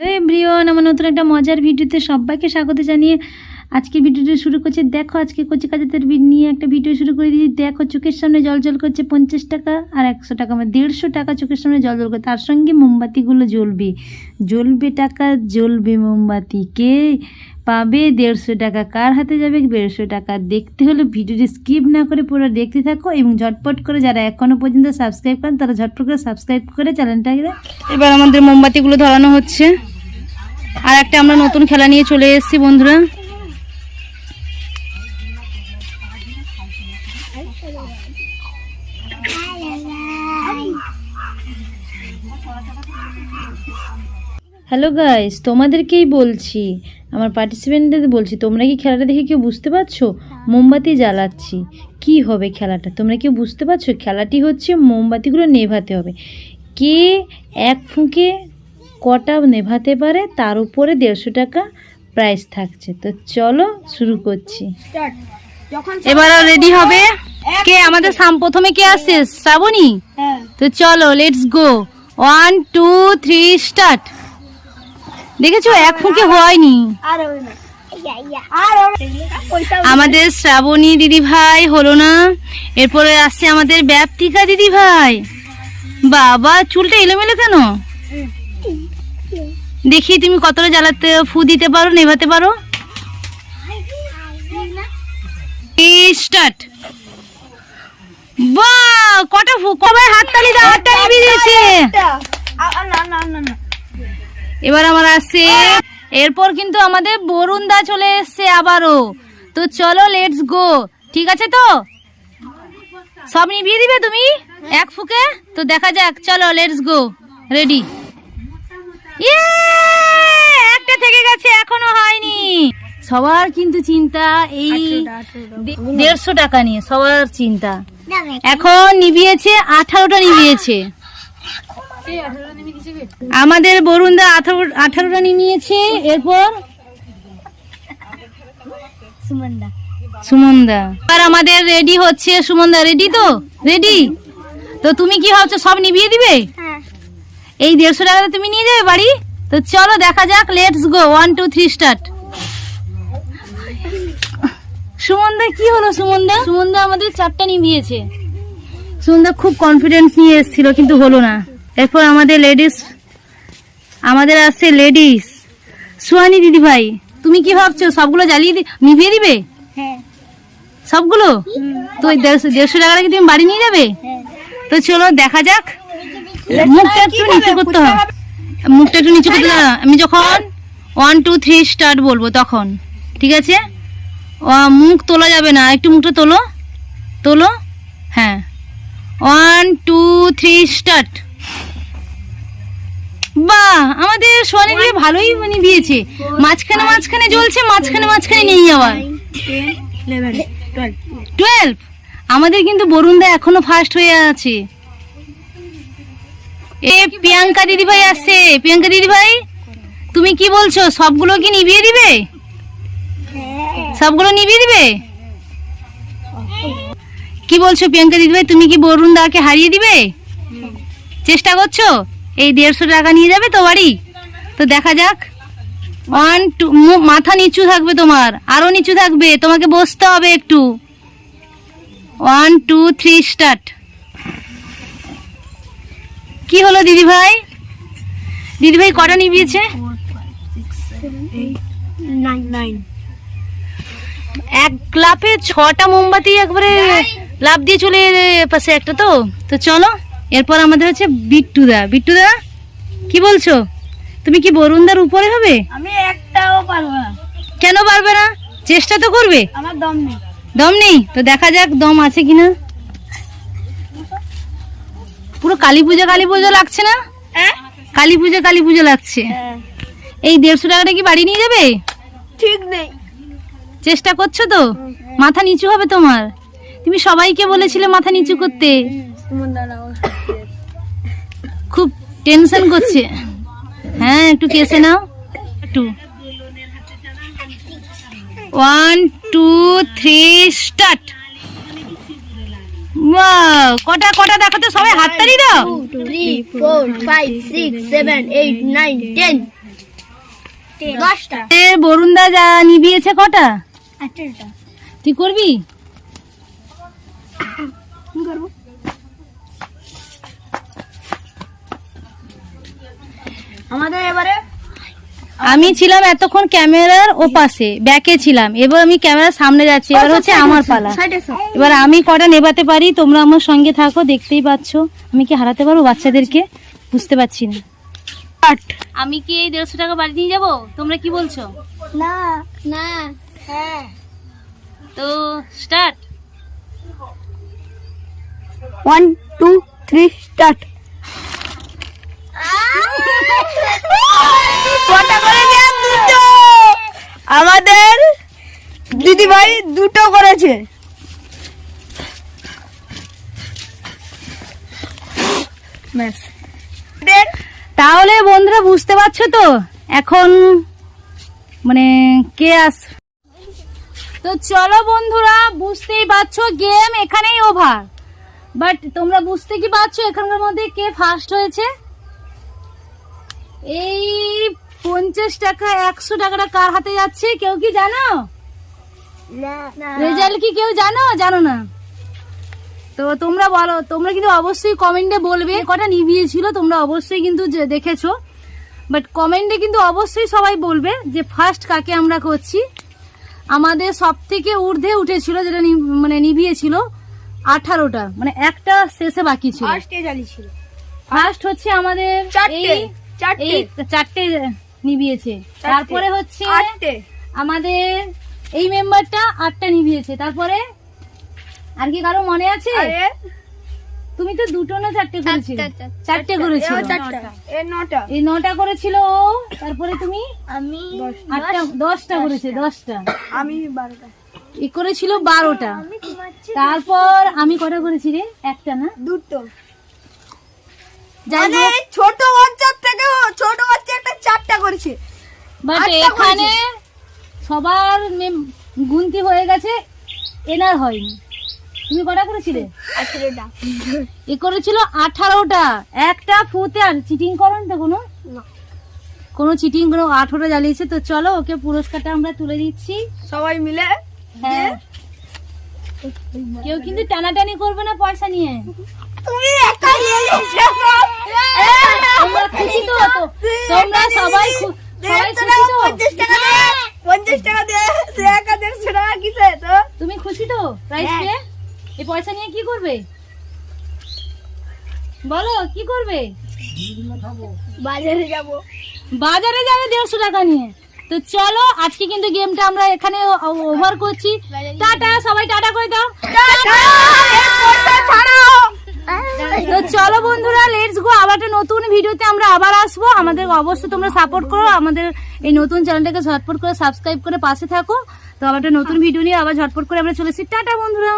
Everyone আমার নতুন একটা মজার ভিডিওতে সবাইকে স্বাগত জানিয়ে আজকে ভিডিওটি শুরু করছে। দেখো, আজকে কচি কাজাতের নিয়ে একটা ভিডিও শুরু করে দিয়েছি। দেখো, চোখের সামনে জল জল করছে পঞ্চাশ টাকা আর একশো টাকা মানে দেড়শো টাকা চোখের সামনে জল জল করে তার সঙ্গে মোমবাতিগুলো জ্বলবে। জ্বলবে টাকা, জ্বলবে মোমবাতি। কে পাবে দেড়শো টাকা। কার হাতে যাবে দেড়শো টাকা? দেখতে হলে ভিডিওটি স্কিপ না করে পুরো দেখতে থাকো এবং ঝটপট করে যারা এখনও পর্যন্ত সাবস্ক্রাইব করেন, তারা ঝটপট করে সাবস্ক্রাইব করে চ্যানেলটাকে এবার আমাদের মোমবাতিগুলো ধরানো হচ্ছে। আর একটা আমরা নতুন খেলা নিয়ে চলে এসেছি বন্ধুরা। হ্যালো গাইস তোমাদেরকেই বলছি আমার পার্টিসিপেন্টদের বলছি তোমরা কি খেলাটা দেখে কেউ বুঝতে পারছ? মোমবাতি জ্বালাচ্ছি। কি হবে খেলাটা? তোমরা কেউ বুঝতে পারছ? খেলাটি হচ্ছে মোমবাতিগুলো নেভাতে হবে। কে এক ফুঁকে কটা নেভাতে পারে তার উপরে দেড়শো টাকা প্রাইস থাকছে। তো চলো শুরু করছি। এবার রেডি হবে কে আমাদের সাম- প্রথমে কে আসছে শ্রাবণী? হ্যাঁ। তো চলো let's go one two three start দেখেছ? এক ফুঁকে হয়নি। আমাদের শ্রাবণী দিদি ভাই হলো না। এরপরে আসছে আমাদের ব্যাপতিকা দিদি ভাই। বাবা চুলটা এলোমেলো কেন? দেখি তুমি কতটা জ্বালাতে ফু দিতে পারো নেভাতে পারো? স্টার্ট বাহ কটা ফু? কবে হাততালি দাও? হাততালি বেরিয়েছে। না না না না। এবার আমার আসছে। এরপর কিন্তু আমাদের বরুণ দা চলে এসছে আবারও। তো চলো লেটস গো ঠিক আছে তো? সব নিভিয়ে দিবে তুমি? এক ফুকে? তো দেখা যাক। চলো লেটস গো রেডি একটা থেকে গেছে এখনও হয়নি। সবার কিন্তু চিন্তা এই দেড়শো টাকা নিয়ে সবার চিন্তা। এখন নিভিয়েছে আঠারোটা নিভিয়েছে। আমাদের বরুণদা আঠারো আঠারোটা নিয়েছে এরপর সুমন্দা। সুমনদা। আর আমাদের রেডি হচ্ছে সুমনদা রেডি তো? রেডি তো তুমি কি ভাবছ সব নিভিয়ে দিবে? হ্যাঁ। এই দেড়শো টাকাটা তুমি নিয়ে যাবে বাড়ি? তো চলো দেখা যাক let's go one two three start সুমনদা কি হলো সুমনদা? সুমনদা আমাদের চারটা নিভিয়েছে। সুমনদা খুব কনফিডেন্স নিয়ে এসেছিল কিন্তু হলো না। এরপর আমাদের লেডিস আমাদের আছে লেডিস সুহানি দিদি ভাই তুমি কি ভাবছ সবগুলো জ্বালিয়ে দি- নিভিয়ে দিবে? হ্যাঁ। সবগুলো? তো ওই দেড়শো দেড়শো টাকাটা কি তুমি বাড়ি নিয়ে যাবে? হ্যাঁ। তো চলো দেখা যাক। মুখটা একটু নিচে করতে হবে। মুখটা একটু নিচু করতে হবে। আমি যখন ওয়ান টু থ্রি স্টার্ট বলব তখন। ঠিক আছে? ও, মুখ তোলা যাবে না। একটু মুখটা তোলো। তোলো। হ্যাঁ। ওয়ান টু থ্রি স্টার্ট বাহ, আমাদের সোয়ানি দিয়ে ভালোই মানে দিয়েছে। মাঝখানে মাঝখানে জ্বলছে, মাঝখানে মাঝখানে নেই আবার। টুয়েলভ আমাদের কিন্তু বরুণদা এখনও ফার্স্ট হয়ে আছে। এ, প্রিয়াঙ্কা দিদি ভাই আসছে। প্রিয়াঙ্কা দিদি ভাই তুমি কি বলছো? সবগুলো কি নিভিয়ে দিবে? সবগুলো নিভিয়ে দিবে? কি বলছো প্রিয়াঙ্কা দিদি ভাই তুমি কি বরুণ দাকে হারিয়ে দিবে? চেষ্টা করছ? এই দেড়শো টাকা নিয়ে যাবে তো বাড়ি? তো দেখা যাক। ওয়ান টু মাথা নিচু থাকবে তোমার। আরও নিচু থাকবে। তোমাকে বসতে হবে একটু। ওয়ান টু থ্রি স্টার্ট কি হলো দিদি ভাই? দিদি ভাই কটা নিবিয়েছে এক লাফে ছটা মোমবাতি একবারে লাভ দিয়ে চলে পাশে একটা তো। তো চলো। এরপর আমাদের হচ্ছে বিট্টুদা বিট্টুদা কি বলছো তুমি কি বরুণদার উপরে হবে আমি একটাও পারব না কেন পারবে না চেষ্টা তো করবে আমার দম নেই দম নেই তো দেখা যাক দম আছে কিনা পুরো কালী পূজা কালী পুজো লাগছে না হ্যাঁ কালী পুজো কালী পুজো লাগছে এই দেড়শো টাকাটা কি বাড়ি নিয়ে যাবে ঠিক নেই চেষ্টা করছ তো মাথা নিচু হবে তোমার তুমি সবাইকে বলেছিলে মাথা নিচু করতে টেনশন করছে। হ্যাঁ একটু কেসে নাও। একটু। ওয়ান টু থ্রি স্টার্ট কটা কটা দেখো তো সবাই হাততালি দাও। Three four five six seven eight nine ten দশটা। বরুণদা যা নিবিয়েছে কটা? তুই করবি? করব। আমাদের এবারে আমি ছিলাম এতক্ষণ ক্যামেরার ও পাশে ব্যাকে ছিলাম। এবার আমি ক্যামেরার সামনে যাচ্ছি এবার হচ্ছে আমার পালা। এবার আমি কটা নেবাতে পারি তোমরা আমার সঙ্গে থাকো দেখতেই পাচ্ছ। আমি কি হারাতে পারব বাচ্চাদেরকে? বুঝতে পারছি না। আমি কি এই দেড়শো টাকা বাড়ি নিয়ে যাব? তোমরা কি বলছো? না না হ্যাঁ। তো start. One two three start কটা করে দিলাম দুটো আমাদের দিদি ভাই দুটো। করেছে। তাহলে বন্ধুরা বুঝতে পারছ তো? এখন মানে কে আস তো চলো বন্ধুরা, বুঝতেই পারছ গেম এখানেই ওভার বাট তোমরা বুঝতে কি পারছ, এখানকার মধ্যে কে ফার্স্ট হয়েছে? এই পঞ্চাশ টাকা একশো টাকাটা কার হাতে যাচ্ছে কেউ কি জানো? রেজাল্ট কি কেউ জানো? জানো না। তো তোমরা বলো তোমরা কিন্তু অবশ্যই কমেন্টে বলবে কটা নিভিয়েছিল তোমরা অবশ্যই কিন্তু যে- দেখেছ। বাট কমেন্টে কিন্তু অবশ্যই সবাই বলবে যে ফার্স্ট কাকে আমরা করছি। আমাদের সব থেকে ঊর্ধ্বে উঠেছিল যেটা মানে নিভিয়েছিল আঠারোটা। মানে একটা শেষে বাকি ছিল। ফার্স্ট হচ্ছে আমাদের চারটে, এই চারটে। চারটে নিভিয়েছে। তারপরে হচ্ছে আটটে। আমাদের এই মেম্বারটা আটটা নিভিয়েছে। তারপরে আর কি কারও মনে আছে? তুমি তো দুটো না চারটে করেছিলে? চারটে করেছিল। এই নটা করেছিল ও। তারপরে তুমি? আমি আটটা দশটা। করেছে দশটা। আমি বারোটা। এ করেছিল বারোটা। তারপর আমি কটা করেছি রে? একটা না? দুটো। মানে ছোট বাচ্চার থেকে ছোট বাচ্চা একটা চারটা করেছে। বাট এখানে সবার গুনতি হয়ে গেছে এনার হয়নি। তুমি কটা করেছিলে? এ করেছিল আঠারোটা। একটা ফুতে আর চিটিং করেন তো কোনো? কোনো চিটিং কোনো আঠারো জ্বালিয়েছে তো চলো ওকে পুরস্কারটা আমরা তুলে দিচ্ছি। সবাই মিলে হ্যাঁ। কেউ কিন্তু টানাটানি করবে না পয়সা নিয়ে। তুমি একা নিয়ে পয়সা নিয়ে কি করবে বলো কি করবে বাজারে যাব বাজারে যাবে দেড়শো টাকা নিয়ে তো চলো আজকে কিন্তু গেমটা আমরা এখানে ওভার করছি টাটা সবাই টাটা করে দাও। চলো বন্ধুরা লেটস গো আবার একটা নতুন ভিডিওতে আমরা আবার আসব। আমাদের অবশ্যই তোমরা সাপোর্ট করো। আমাদের এই নতুন চ্যানেলটাকে ঝটপট করে সাবস্ক্রাইব করে পাশে থাকো। তো আবার একটা নতুন ভিডিও নিয়ে আবার ঝটপট করে আমরা চলেছি টাটা বন্ধুরা।